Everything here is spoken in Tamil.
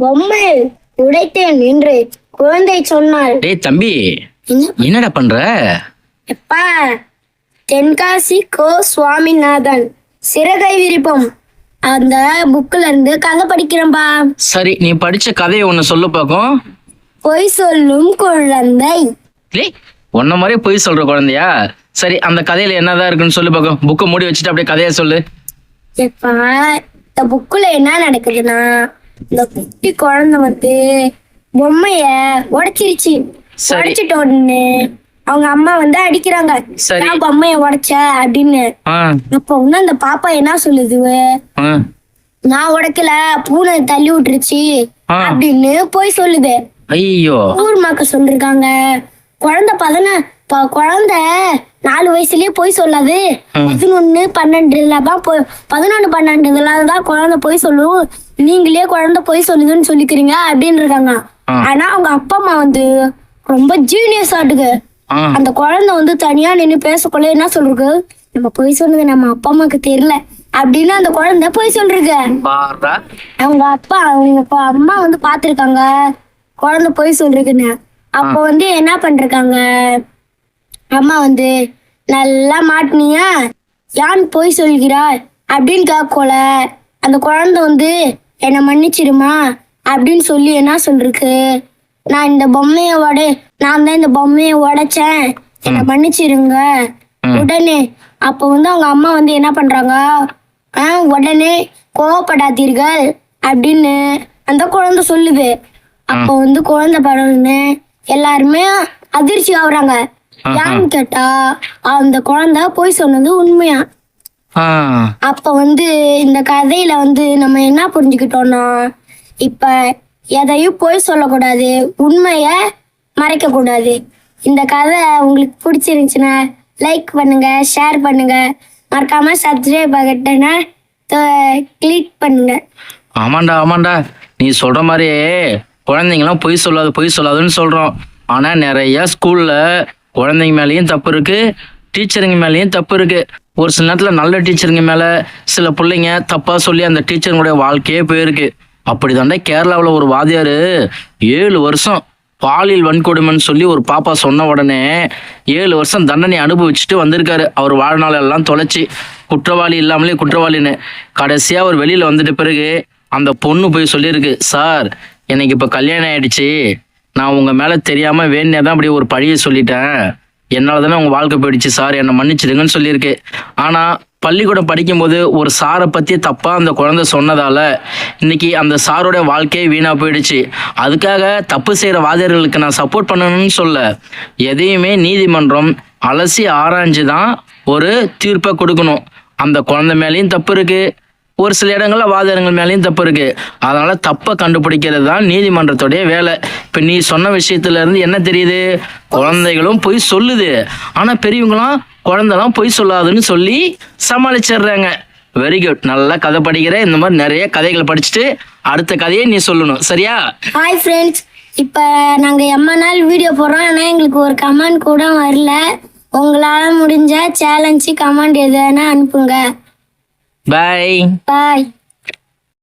பொம்மை உடைத்தேன் என்று குழந்தை சொன்னாள். டேய் தம்பி என்ன? என்னடா பண்ற? எப்பா தென்காசி கோ சுவாமிநாதன் சிறகை விரிப்பம். அந்த புக்ல இருந்து கதை படிக்கிறேன்பா. சரி நீ படிச்ச கதையை ஒண்ணு சொல்லு பாக்கும் பொய் சொல்லும் குழந்தை. உன்ன மாதிரி பொய் சொல்ற குழந்தையா? சரி அந்த கதையில என்னதான் இருக்குன்னு சொல்லு பாக்கும் புக்கை மூடி வச்சுட்டு அப்படியே கதையை சொல்லு. எப்பா இந்த புக்குல என்ன நடக்குதுன்னா இந்த குட்டி குழந்தை வந்து பொம்மைய உடைச்சிருச்சு. சரி. உடைச்சிட்ட உடனே அவங்க அம்மா வந்து அடிக்கிறாங்க. நான் பொம்மைய உடைச்ச அப்படின்னு. அப்ப இன்னும் அந்த பாப்பா என்ன சொல்லுது? நான் உடைக்கல பூனை தள்ளி விட்டுருச்சு. அப்படின்னு போய் சொல்லுது. ஐயோ. ஊர் மக்கள் சொல்லிருக்காங்க. குழந்தை பதின குழந்தை நாலு வயசுலயே போய் சொல்லாது. பதினொன்னு பன்னெண்டுல தான் போய் பதினொன்னு பன்னெண்டுல தான் குழந்தை போய் சொல்லும். நீங்களே குழந்தை போய் சொல்லுதுன்னு சொல்லிக்கிறீங்க அப்படின்னு இருக்காங்க. ஆனா அவங்க அப்பா அம்மா வந்து ரொம்ப ஜீனியஸ் ஆட்டுக்கு. அந்த குழந்தை வந்து தனியா நின்னு பேசக்குள்ள என்ன சொல்றது? நம்ம போய் சொன்னது நம்ம அப்பா அம்மாக்கு தெரியல அப்படின்னு அந்த குழந்தை போய் சொல்றது. அவங்க அப்பா அவங்க அம்மா வந்து பாத்திருக்காங்க குழந்தை போய் சொல்றதுன்னு அப்போ வந்து என்ன பண்றாங்க அம்மா வந்து நல்லா மாட்டினியா? யான் போய் சொல்கிறாய் அப்படின்னு கேட்கல. அந்த குழந்தை வந்து என்னை மன்னிச்சிடுமா? அப்படின்னு சொல்லி என்ன சொல்லிருக்கு நான் இந்த பொம்மையை உடை நான் தான் இந்த பொம்மையை உடைச்சேன். என்னை மன்னிச்சிருங்க உடனே அப்போ வந்து அவங்க அம்மா வந்து என்ன பண்றாங்க ஆ உடனே கோவப்படாதீர்கள். அப்படின்னு அந்த குழந்தை சொல்லுது. அப்போ வந்து குழந்தை படம்னு எல்லாருமே அதிர்ச்சி ஆகுறாங்க. யான்னு கேட்டா அந்த குழந்தை போய் சொன்னது உண்மையா? அப்ப வந்து இந்த கதையில வந்து நம்ம என்ன புரிஞ்சுக்கிட்டோம்னா இப்ப எதையும் போய் சொல்லக்கூடாது உண்மைய மறைக்க கூடாது இந்த கதை உங்களுக்கு பிடிச்சிருந்துச்சுன்னா லைக் பண்ணுங்க ஷேர் பண்ணுங்க. மறக்காம சப்ஸ்கிரைப் ஆகட்டேன்னா கிளிக் பண்ணுங்க. ஆமாண்டா ஆமாண்டா. நீ சொல்ற மாதிரி குழந்தைங்களாம் பொய் சொல்லாது பொய் சொல்லாதுன்னு சொல்றோம். ஆனா நிறைய ஸ்கூல்ல குழந்தைங்க மேலேயும் தப்பு இருக்கு டீச்சருங்க மேலேயும் தப்பு இருக்கு. ஒரு சில நேரத்தில் நல்ல டீச்சருங்க மேலே சில பிள்ளைங்க தப்பாக சொல்லி அந்த டீச்சருங்களுடைய வாழ்க்கையே போயிருக்கு. அப்படி தாண்டா கேரளாவில் ஒரு வாதியார் ஏழு வருஷம் பாலியல் வன்கொடுமைன்னு சொல்லி ஒரு பாப்பா சொன்ன உடனே ஏழு வருஷம் தண்டனை அனுபவிச்சுட்டு வந்திருக்காரு. அவர் வாழ்நாள் எல்லாம் தொலைச்சி குற்றவாளி இல்லாமலே குற்றவாளின்னு. கடைசியாக அவர் வெளியில் வந்துட்ட பிறகு அந்த பொண்ணு போய் சொல்லியிருக்கு சார் எனக்கு இப்போ கல்யாணம் ஆயிடுச்சு. நான் உங்கள் மேலே தெரியாமல் வேணே தான் அப்படி ஒரு பழியை சொல்லிட்டேன். என்னால் தானே உங்கள் வாழ்க்கை போயிடுச்சு சார். என்னை மன்னிச்சிடுங்கன்னு சொல்லியிருக்கு. ஆனால் பள்ளிக்கூடம் படிக்கும்போது ஒரு சாரை பற்றி தப்பாக அந்த குழந்தை சொன்னதால் இன்றைக்கி அந்த சாரோட வாழ்க்கையே வீணாக போயிடுச்சு. அதுக்காக தப்பு செய்கிற வாதியர்களுக்கு நான் சப்போர்ட் பண்ணணும்னு சொல்ல எதையுமே நீதிமன்றம் அலசி ஆராய்ஞ்சு தான் ஒரு தீர்ப்பை கொடுக்கணும். அந்த குழந்தை மேலேயும் தப்பு இருக்குது ஒரு சில இடங்களில் வாதியங்கள் மேலேயும் தப்பு இருக்கு. அதனால தப்பை கண்டுபிடிக்கிறது தான் நீதிமன்றத்துடைய வேலை. இப்போ நீ சொன்ன விஷயத்துல இருந்து என்ன தெரியுது? குழந்தைகளும் போய் சொல்லுது. ஆனால் பெரியவங்களாம் குழந்தைலாம் பொய் சொல்லாதுன்னு சொல்லி சமாளிச்சிடுறாங்க. வெரி குட் நல்லா கதை படிக்கிற இந்த மாதிரி நிறைய கதைகளை படிச்சுட்டு அடுத்த கதையை நீ சொல்லணும். சரியா? ஹாய் ஃப்ரெண்ட்ஸ் இப்போ நாங்கள் எம்மா நாள் வீடியோ போடுறோம். ஆனால் எங்களுக்கு ஒரு கமெண்ட் கூட வரல. உங்களால் முடிஞ்ச சேலஞ்சு கமெண்ட் எதுனா அனுப்புங்க. Bye bye